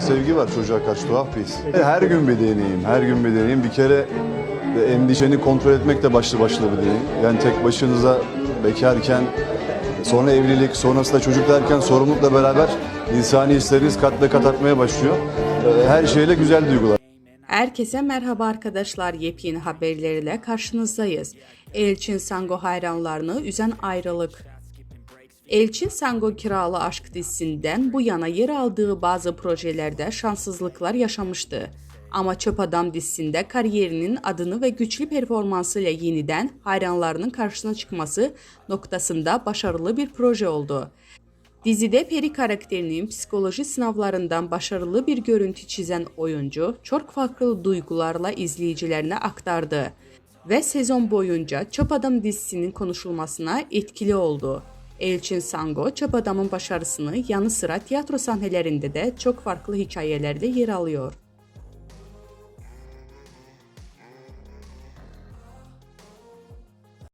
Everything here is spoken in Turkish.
sevgi var çocuğa karşı tuhaf bir. Her gün bir deneyim, her gün bir deneyim. Bir kere endişeni kontrol etmek de başlı başına bir deneyim. Yani tek başınıza bekarken, sonra evlilik, sonrasında çocuk derken sorumlulukla beraber insani hisleriniz kat ve kat artmaya başlıyor. E, Her şeyle güzel duygular. Herkese merhaba arkadaşlar. Yepyeni haberlerle karşınızdayız. Elçin Sango hayranlarını üzen ayrılık. Elçin Sango Kiralı Aşk dizisinden bu yana yer aldığı bazı projelerde şanssızlıklar yaşamıştı. Ama Çöp Adam dizisinde kariyerinin adını ve güçlü performansıyla yeniden hayranlarının karşısına çıkması noktasında başarılı bir proje oldu. Dizide Peri karakterinin psikoloji sınavlarından başarılı bir görüntü çizen oyuncu çok farklı duygularla izleyicilerine aktardı ve sezon boyunca Çöp Adam dizisinin konuşulmasına etkili oldu. Elçin Sango, Çöp Adam'ın başarısını yanı sıra tiyatro sahnelerinde de çok farklı hikayelerle yer alıyor.